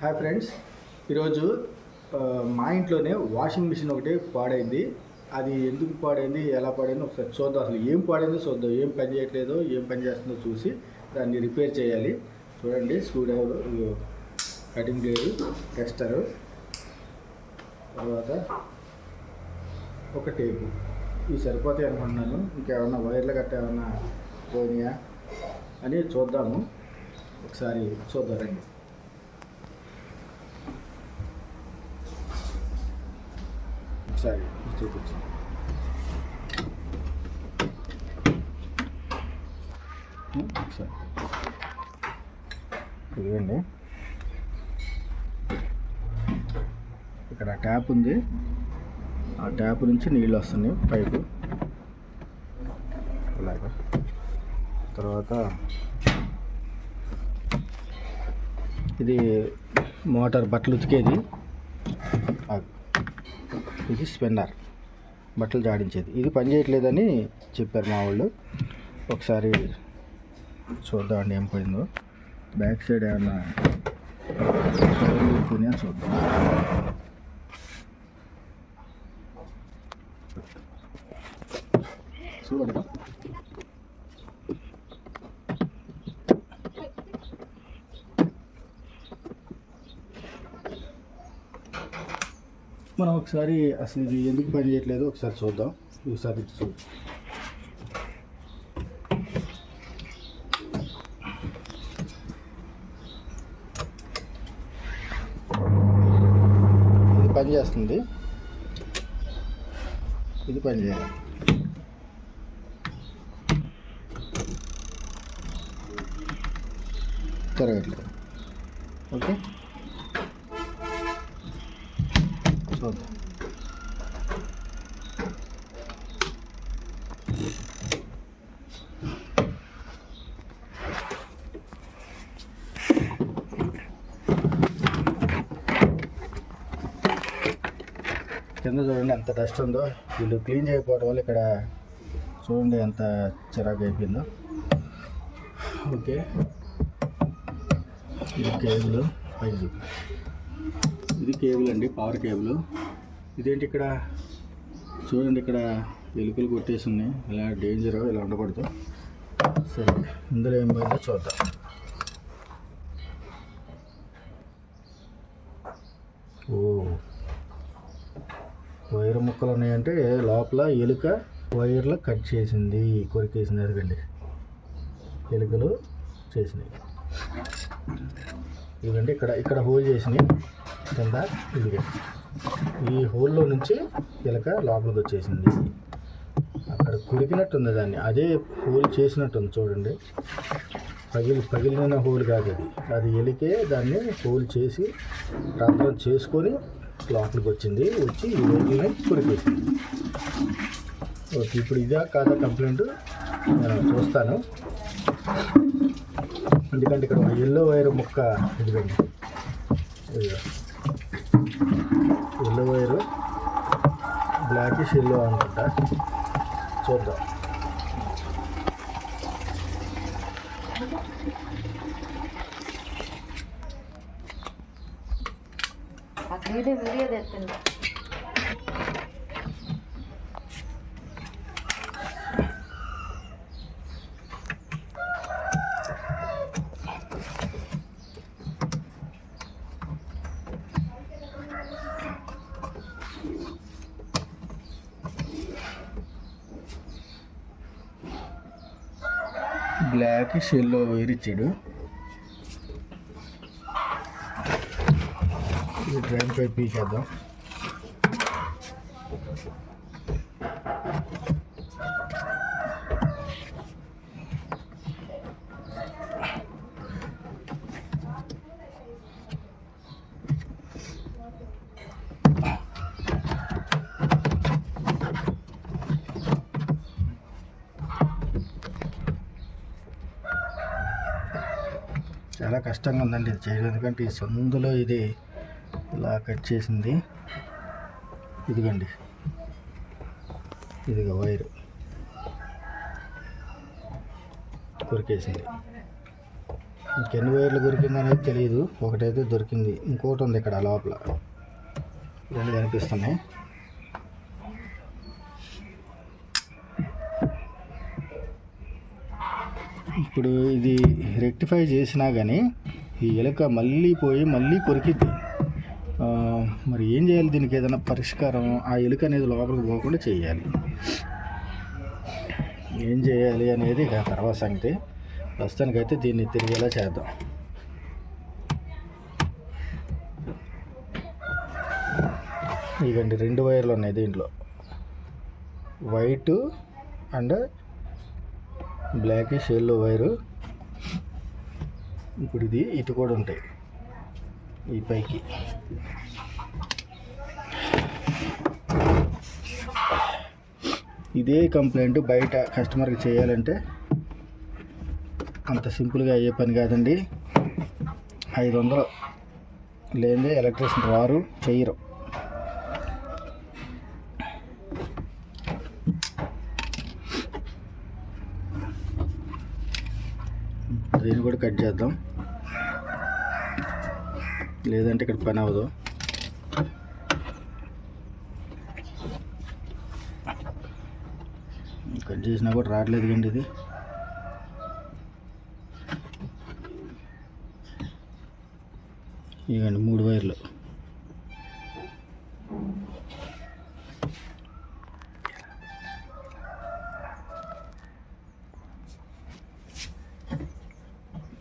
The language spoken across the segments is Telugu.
హాయ్ ఫ్రెండ్స్ ఈరోజు మా ఇంట్లోనే వాషింగ్ మిషన్ ఒకటి పాడైంది. అది ఎందుకు పాడైంది ఎలా పాడైంది ఒకసారి చూద్దాం. అసలు ఏం పాడైందో చూద్దాం. ఏం పని చేయట్లేదో ఏం పని చేస్తుందో చూసి దాన్ని రిపేర్ చేయాలి. చూడండి స్క్రూ డ్రైవర్ కటింగ్ లేదు టెస్టరు తర్వాత ఒక టేపు ఇవి సరిపోతాయి అనుకుంటున్నాను. ఇంకేమన్నా వైర్లు గట్ట ఏమన్నా పోయినాయా అని చూద్దాము. ఒకసారి చూద్దాం రండి. ఒకసారి చూపించండి ఒకసారి. ఇదిగోండి. ఇక్కడ ట్యాప్ ఉంది. ఆ ట్యాప్ నుంచి నీళ్ళు వస్తున్నాయి పైపు. అలాగా. తర్వాత ఇది మోటార్ బట్టలు ఉతికేది. ఇది స్పిన్నర్ బట్టలు జాడించేది. ఇది పని చేయట్లేదని చెప్పారు మా వాళ్ళు. ఒకసారి చూద్దామండి ఏం పోయిందో. బ్యాక్ సైడ్ ఏమన్నా చూద్దాం చూడండి మనం ఒకసారి అసలు ఇది ఎందుకు పని చేయట్లేదు? ఒకసారి చూద్దాం. ఒకసారి చూద్దాం ఇది పని చేస్తుంది. ఇది పని చేయాలి. తిరగట్లేదు ఓకే చూద్దాం కింద చూడండి ఎంత డస్ట్ ఉందో వీళ్ళు క్లీన్ చేయకపోవడం వల్ల ఇక్కడ చూడండి ఎంత చిరాకు అయిపోయిందో. ఓకే. ఇది కేబుల్ పైజు ఇది కేబుల్ అండి పవర్ కేబుల్. ఇదేంటి ఇక్కడ? చూడండి ఇక్కడ ఎలుకలు కొట్టేసి ఉన్నాయి. ఇలా డేంజర్ ఇలా ఉండకూడదు. సరే ఇందులో ఏం పోయిందో చూద్దాం. వైర్ ముక్కలు ఉన్నాయంటే లోపల ఎలుక వైర్లు కట్ చేసింది కొరికేసింది అదిగండి ఎలుకలు చేసినాయి. ఇదండి ఇక్కడ ఇక్కడ హోల్ చేసినాయి. కింద ఇదిగే. ఈ హోల్లో నుంచి ఎలుక లోపలికి వచ్చేసింది. అక్కడ కురికినట్టుంది దాన్ని. అదే హోల్ చేసినట్టుంది చూడండి. పగిలి పగిలిన హోల్ కాదు అది. అది ఎలికే దాన్ని హోల్ చేసి రంధ్రం చేసుకొని లోపలికి వచ్చింది వచ్చి ఈ వైర్లని ఓకే ఇప్పుడు ఇదా కాదా కంప్లైంట్? నేను చూస్తాను. ఎందుకంటే ఇక్కడ ఎల్లో వైర్ ముక్క ఇదిగండి. ఎల్లో వైరు బ్లాకిష్ ఎల్లో అనుకుంటా. చూద్దాం. వీడియో వీడియో తెస్తుంది బ్లాక్ షెల్లో వైర్ ఇది డ్రైన్ పై పీకేద్దాం చాలా కష్టంగా ఉందండి ఇది చేయడం. ఎందుకంటే ఈ సందులో ఇది ఇలా కట్ చేసింది. ఇదిగోండి. ఇదిగో వైరు. కొరికేసింది. ఇంకెన్ని వైర్లు దొరికింది అనేది తెలియదు ఒకటైతే దొరికింది. ఇంకోటి ఉంది ఇక్కడ లోపల. రెండు కనిపిస్తున్నాయి. ఇప్పుడు ఇది రెక్టిఫై చేసినా కానీ ఈ ఎలుక మళ్ళీ పోయి మళ్ళీ కొరికిద్ది. మరి ఏం చేయాలి? దీనికి ఏదైనా పరిష్కారం ఆ ఎలుక అనేది లోపలికి పోకుండా చేయాలి. ఏం చేయాలి అనేది ఇక తర్వాత సంగతి. ప్రస్తుతానికైతే దీన్ని తిరిగేలా చేద్దాం. ఇవ్వండి రెండు వైర్లు ఉన్నాయి దీంట్లో. White and blackish yellow wire. ఇప్పుడు ఇది ఇటు కూడా ఉంటాయి. ఈ పైకి. ఇదే కంప్లైంట్ బయట కస్టమర్కి చేయాలంటే అంత సింపుల్గా అయ్యే పని కాదండి. ఐదు వందలు లేదే ఎలక్ట్రీషియన్ రారు చేయరు దీన్ని కూడా కట్ చేద్దాం. లేదంటే ఇక్కడ పని అవ్వదు కట్ చేసినా కూడా రావట్లేదు కండి ఇది. ఇవ్వండి మూడు వైర్లు.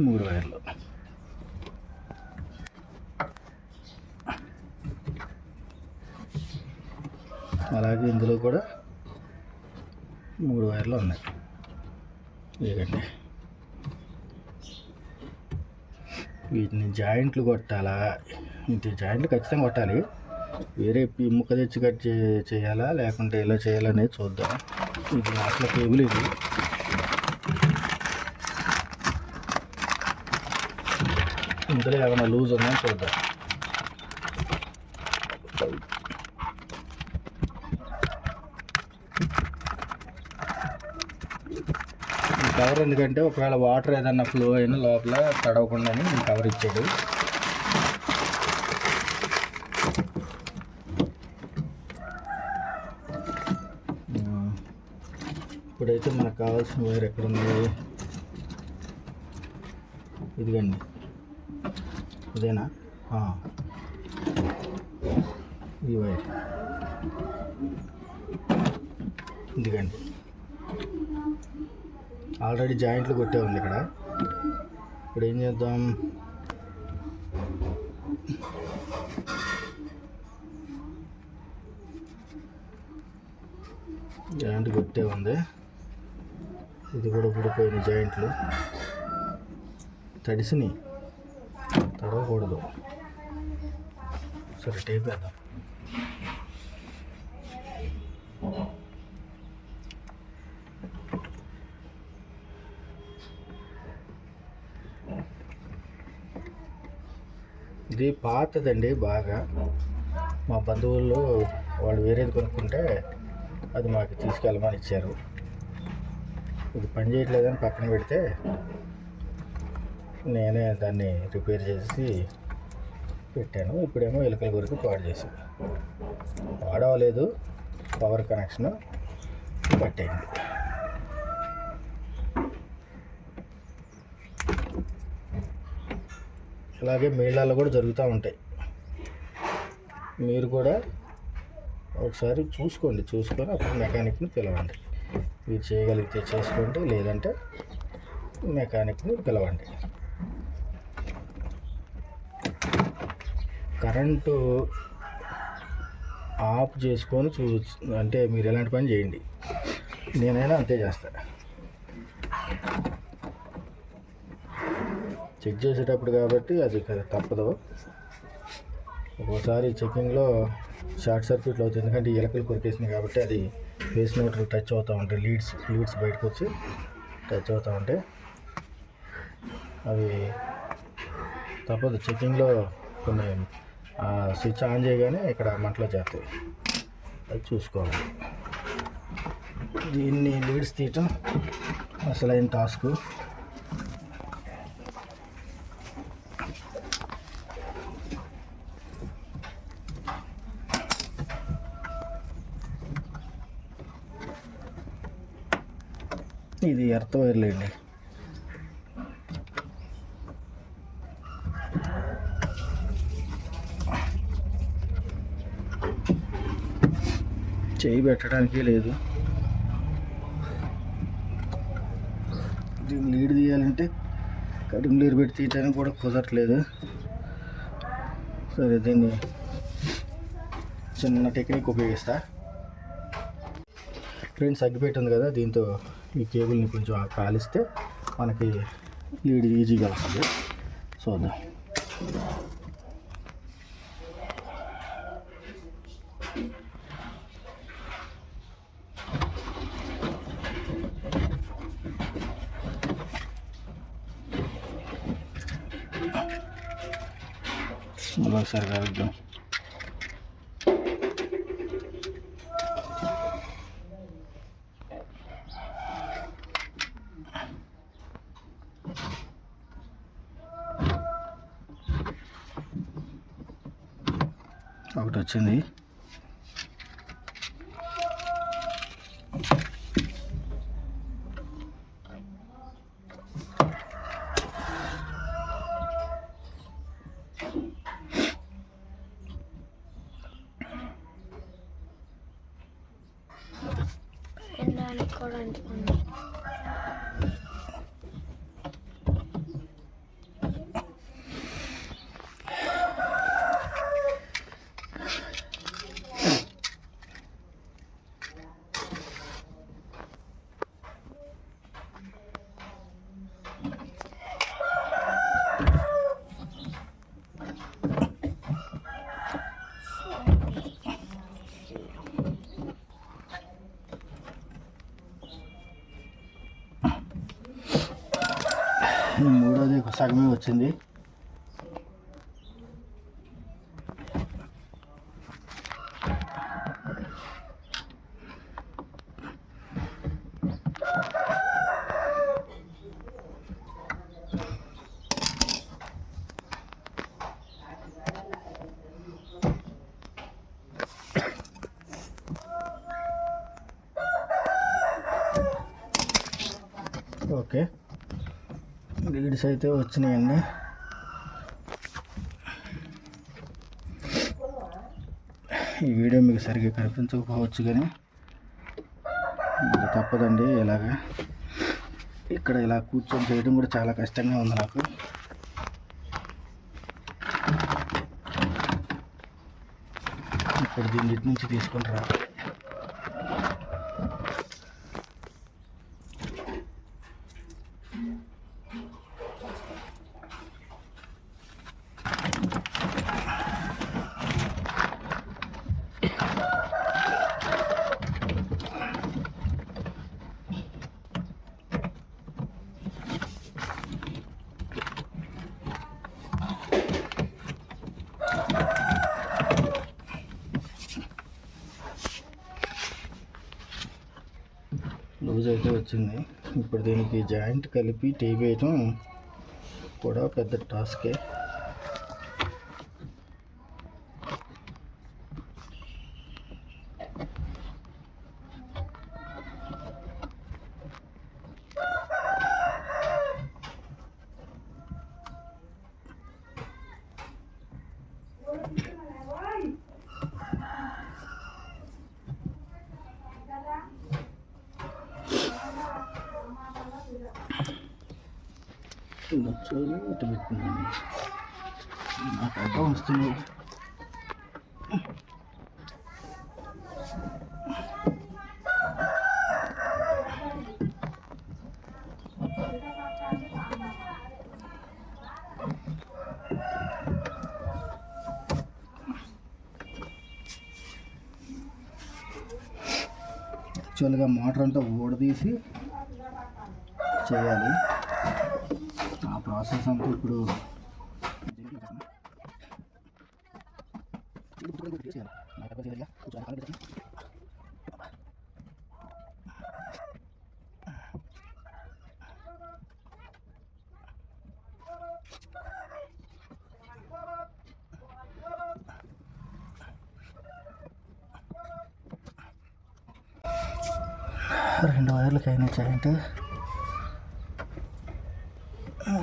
మూడు వైర్లు. అలాగే ఇందులో కూడా మూడు వైర్లు ఉన్నాయి. ఇదిగండి. వీటిని జాయింట్లు కొట్టాలా? ఇంటి జాయింట్లు ఖచ్చితంగా కొట్టాలి. వేరే ముక్క తెచ్చి కట్ చే చేయాలా? లేకుంటే ఎలా చేయాలనేది చూద్దాం. ఇది అసలు కేబుల్ ఇది. ఇందులో ఏమైనా లూజ్ ఉందని చూద్దాం. కవర్ ఎందుకంటే ఒకవేళ వాటర్ ఏదన్నా ఫ్లో అయినా లోపల తడవకుండా ఈ కవర్ ఇచ్చాడు ఇప్పుడైతే మనకు కావాల్సిన వైర్ ఎక్కడ ఉంది ఇదిగండి. ఇదేనా? ఈ వైర్. ఇదిగండి. ఆల్రెడీ జాయింట్లు కొట్టే ఉంది ఇక్కడ. ఇప్పుడు ఏం చేద్దాం? జాయింట్ కొట్టే ఉంది. ఇది కూడా ఊడిపోయిన జాయింట్లు. తడిసినాయి. తడవకూడదు. సరే టేప్ వేద్దాం. ఇది పాతదండి బాగా. మా బంధువులు వాళ్ళు వేరేది కొనుక్కుంటే అది మాకు తీసుకెళ్ళమని ఇచ్చారు. ఇది పని చేయట్లేదని పక్కన పెడితే నేనే దాన్ని రిపేర్ చేసి పెట్టాను. ఇప్పుడేమో ఎలుకల గురికి పాడు చేసి పాడవలేదు. పవర్ కనెక్షన్ పట్టేయండి అలాగే మేళాలు కూడా జరుగుతూ ఉంటాయి. మీరు కూడా ఒకసారి చూసుకోండి చూసుకొని అప్పుడు మెకానిక్ని పిలవండి. మీరు చేయగలిగితే చేసుకోండి లేదంటే మెకానిక్ని పిలవండి. కరెంటు ఆఫ్ చేసుకొని చూ అంటే మీరు ఎలాంటి పని చేయండి. నేనైనా అంతే చేస్తాను చెక్ చేసేటప్పుడు కాబట్టి అది తప్పదు. ఒక్కోసారి చెక్కింగ్లో షార్ట్ సర్క్యూట్లు అవుతుంది ఎందుకంటే ఈ ఎలకలు కొరికేసినాయి కాబట్టి అది ఫేస్ మోటర్ టచ్ అవుతూ ఉంటాయి. లీడ్స్ లీడ్స్ బయటకు వచ్చి టచ్ అవుతూ ఉంటాయి. అవి తప్పదు. చెక్కింగ్లో కొన్ని స్విచ్ ఆన్ చేయగానే ఇక్కడ మంటలో చేస్తాయి అది చూసుకోవాలి. దీన్ని లీడ్స్ తీయటం అసలైన టాస్క్. ఇది ఎర్త్ వైర్లేండి చేయి పెట్టడానికి లేదు. దీన్ని లీడ్ తీయాలంటే కడుపు నీరు పెట్టి తీయడానికి కూడా కుదరట్లేదు. సరే దీన్ని చిన్న టెక్నిక్ ఉపయోగిస్తా. ఫ్రెండ్స్ అగ్గిపెట్టింది కదా దీంతో. ఈ కేబుల్ని కొంచెం కాలిస్తే మనకి లీడ్ ఈజీగా వస్తుంది చూద్దాం. మళ్ళీ ఒకసారి కలుద్దాం ఒకటి వచ్చింది. కూడా అంటుకుంది మూడోది సగమే వచ్చింది. ఓకే. లీడ్స్ అయితే వచ్చినాయండి. ఈ వీడియో మీకు సరిగ్గా కనిపించకపోవచ్చు కానీ తప్పదండి ఇలాగా. ఇక్కడ ఇలా కూర్చొని చేయడం కూడా చాలా కష్టంగా ఉంది నాకు. ఇప్పుడు దీన్ని నుంచి తీసుకుంటారా రా లూజ్ అయితే వచ్చింది. ఇప్పుడు దీనికి జాయింట్ కలిపి టీ వేయటం కూడా పెద్ద టాస్కే. ఇటు పెట్టుకున్నాను నాకు అర్థం వస్తుంది యాక్చువల్గా మోటార్ అంతా ఊడదీసి చేయాలి. ప్రాసెస్ అంతా ఇప్పుడు రెండు వైర్లకి అయినా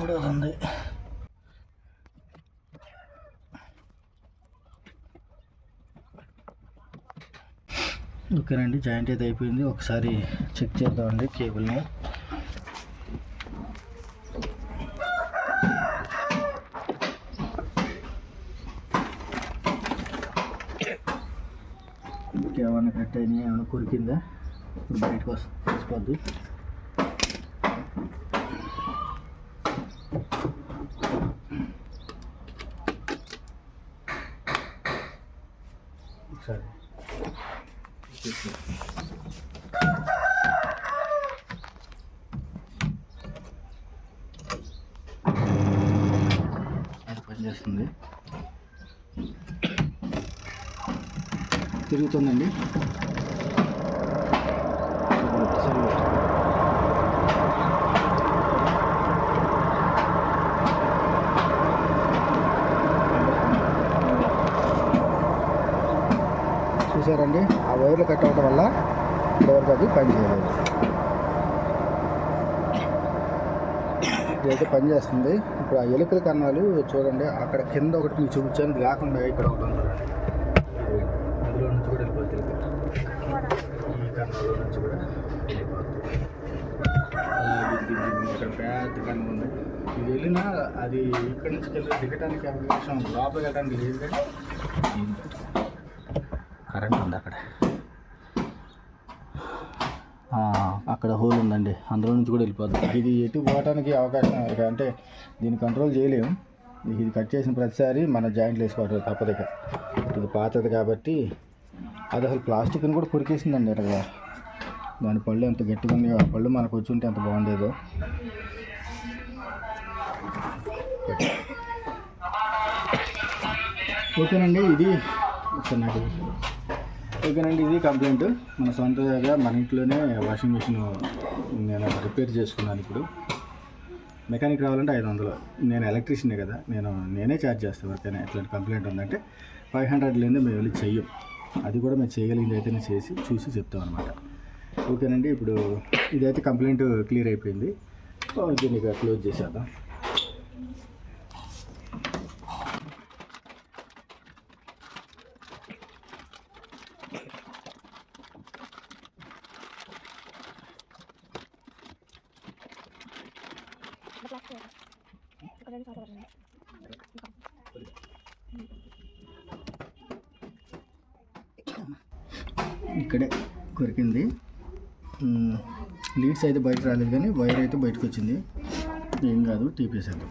కూడా ఉంది. ఓకేనండి జాయింట్ అయితే అయిపోయింది. ఒకసారి చెక్ చేద్దామండి కేబుల్ని. ఏమైనా కట్ అయినాయి? ఏమైనా కొరికిందా? ఇప్పుడు బయటకు వస్తుంది తీసుకోవద్దు ఒకసారి చూసి. అది పనిచేస్తుంది తిరుగుతుందండి. చూసారండి? ఆ వైర్లు కట్ అవ్వడం వల్ల ఇప్పటివరకు అది పనిచేయలేదు అయితే ఇదైతే ఇప్పుడు ఆ ఎలుకల కన్నాలు చూడండి అక్కడ కింద ఒకటి మీకు చూపించాను. కాకుండా ఇక్కడ ఒకటి ఉంది. చూడండి అందులో నుంచి కూడా వెళ్ళిపోతుంది నుంచి కూడా వెళ్ళిపోతుంది ఇక్కడ పెద్ద కన్ను ఉంది ఇది వెళ్ళినా అది ఇక్కడ నుంచి కింద దిగటానికి అవకాశం లోపలికి వెళ్ళడానికి లేదు కానీ. కరెంట్ ఉంది అక్కడ. అక్కడ హోల్ ఉందండి. అందులో నుంచి కూడా వెళ్ళిపోద్ది. ఇది ఎటు పోవడానికి అవకాశం అంటే దీన్ని కంట్రోల్ చేయలేము. ఇది కట్ చేసిన ప్రతిసారి మన జాయింట్లు వేసుకోవడం తప్పదు ఇక. ఇది పాతది కాబట్టి అది అసలు ప్లాస్టిక్ని కూడా కొరికేసిందండి ఇక్కడ. దాని పళ్ళు ఎంత గట్టిగా ఉన్నాయో ఆ పళ్ళు మనకు వచ్చి ఉంటే ఎంత బాగుండేదో. ఓకేనండి ఇది ఒకసారి ఓకేనండి ఇది కంప్లైంట్. మన సొంతగా మన ఇంట్లోనే వాషింగ్ మిషన్ నేను రిపేర్ చేసుకున్నాను ఇప్పుడు. మెకానిక్ రావాలంటే ఐదు వందలు. నేను ఎలక్ట్రీషియనే కదా నేను నేనే ఛార్జ్ చేస్తాను ఓకేనా? ఎట్లాంటి కంప్లైంట్ ఉందంటే ఫైవ్ హండ్రెడ్ లేదే మేము వెళ్ళి చెయ్యం. అది కూడా మేము చేయగలిగింది అయితేనే చేసి చూసి చెప్తాం అనమాట ఓకేనండి ఇప్పుడు ఇదైతే కంప్లైంట్ క్లియర్ అయిపోయింది. దీన్ని క్లోజ్ చేసేద్దాం. ఇక్కడే కొరికింది. లీడ్స్ అయితే బయట రాలేదు కానీ వైర్ అయితే బయటకు వచ్చింది. ఏం కాదు టీపీసేద్దాం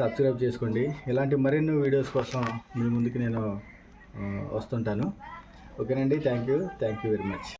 సబ్స్క్రైబ్ చేసుకోండి. ఇలాంటి మరిన్ని వీడియోస్ కోసం మీ ముందుకు నేను వస్తుంటాను. ఓకేనండి? Thank you. Thank you very much.